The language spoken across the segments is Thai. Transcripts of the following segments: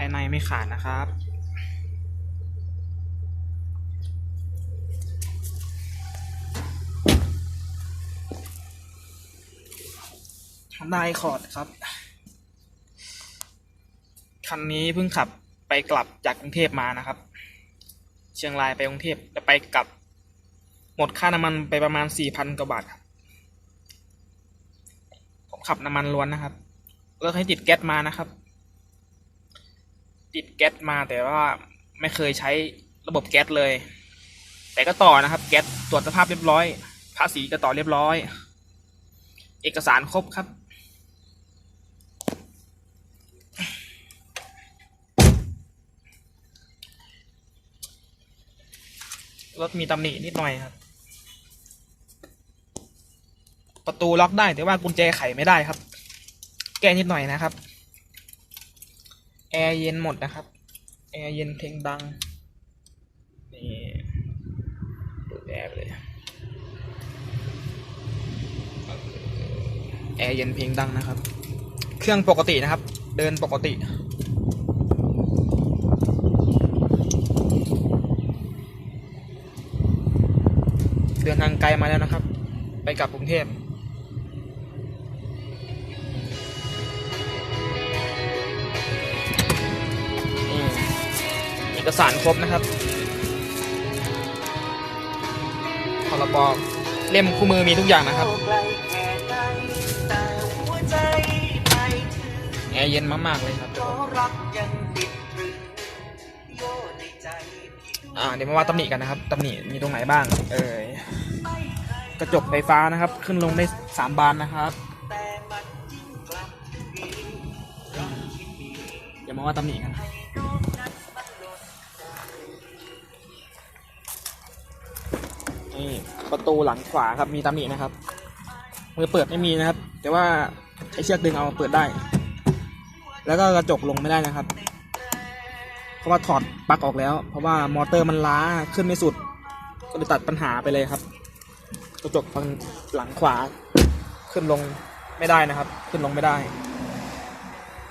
ภายในไม่ขาดนะครับได้คอร์ดครับ คันนี้เพิ่งขับไปกลับจากกรุงเทพมานะครับ เชียงรายไปกรุงเทพแล้วไปกลับ หมดค่าน้ำมันไปประมาณสี่พันกว่าบาทครับผมขับน้ำมันล้วนนะครับเลิกให้ติดแก๊สมานะครับ ติดแก๊สมาแต่ว่าไม่เคยใช้ระบบแก๊สเลย แต่ก็ต่อนะครับ แก๊สตรวจสภาพเรียบร้อยภาษีก็ต่อเรียบร้อย เอกสารครบครับรถมีตำหนินิดหน่อยครับ ประตูล็อกได้แต่ว่ากุญแจไขไม่ได้ครับ แก้นิดหน่อยนะครับ แอร์เย็นหมดนะครับ แอร์เย็นเพลงดัง นี่เปิดแอร์เลย แอร์เย็นเพลงดังนะครับ เครื่องปกตินะครับ เดินปกติเดินทางไกลมาแล้วนะครับ ไปกลับกรุงเทพ เอกสารครบนะครับพรบเล่มคู่มือมีทุกอย่างนะครับแอร์เย็นมากๆเลยครับอ่าเดี๋ยวมาว่าตำหนิกันนะครับตำหนิมีตรงไหนบ้าง เอ่ยกระจกไฟฟ้านะครับ ขึ้นลงได้สามบานนะครับเดี๋ยวมาว่าตำหนิกัน นี่ประตูหลังขวาครับมีตำหนินะครับ มือเปิดไม่มีนะครับ แต่ว่าใช้เชือกดึงเอาเปิดได้ แล้วก็กระจกลงไม่ได้นะครับ เพราะว่าถอดปลั๊กออกแล้ว เพราะว่ามอเตอร์มันล้าขึ้นไม่สุด ก็เลยตัดปัญหาไปเลยครับ กระจกฝั่งหลังขวาขึ้นลงไม่ได้นะครับ ขึ้นลงไม่ได้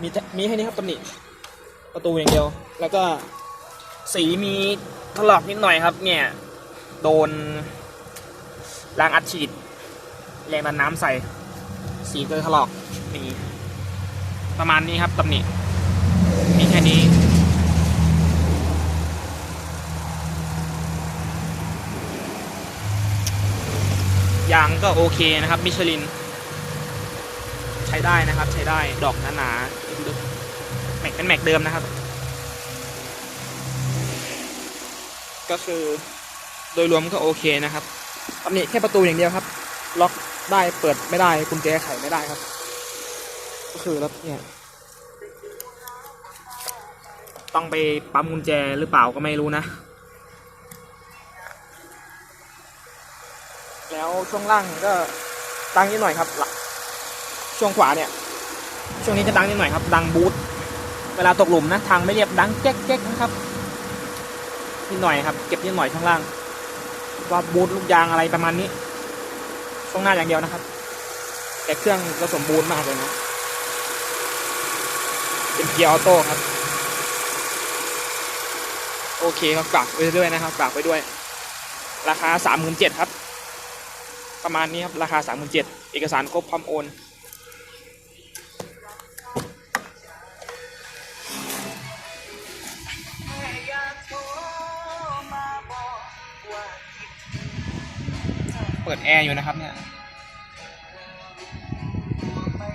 มีมีแค่นี้ครับตำหนิประตูอย่างเดียว แล้วก็สีมีถลอกนิดหน่อยครับ เนี่ย โดนรางอัดฉีดแรงดันน้ำใส่ สีเกิดถลอกนี่ประมาณนี้ครับตำหนิมีแค่นี้ยางก็โอเคนะครับ มิชลิน ใช้ได้นะครับ ใช้ได้ดอกหนาๆลึกๆแม็กเป็นแม็กเดิมนะครับ ก็คือ โดยรวมก็โอเคนะครับตำหนิแค่ประตูอย่างเดียวครับ ล็อกได้เปิดไม่ได้กุญแจไขไม่ได้ครับ ก็คือรถเนี่ย ต้องไปปั๊มกุญแจหรือเปล่าก็ไม่รู้นะ แล้วช่วงล่างก็ดังนิดหน่อยครับลังช่วงขวาเนี่ย ช่วงนี้จะดังนิดหน่อยครับ ดังบูทเวลาตกหลุมนะ ทางไม่เรียบดังแจ๊กแจ๊กนะครับนิดหน่อยครับ เก็บนิดหน่อยช่วงล่าง ว่าบูทลูกยางอะไรประมาณนี้ช่วงหน้าอย่างเดียวนะครับ แต่เครื่องก็สมบูรณ์มากเลยนะเป็นเกียร์ออโต้ครับ โอเคครับฝากไปด้วยนะครับฝากไปด้วย ราคาสามหมื่นเจ็ดครับ ประมาณนี้ครับ ราคาสามหมื่นเจ็ดเอกสารครบพร้อมโอน เปิดแอร์อยู่นะครับเนี่ย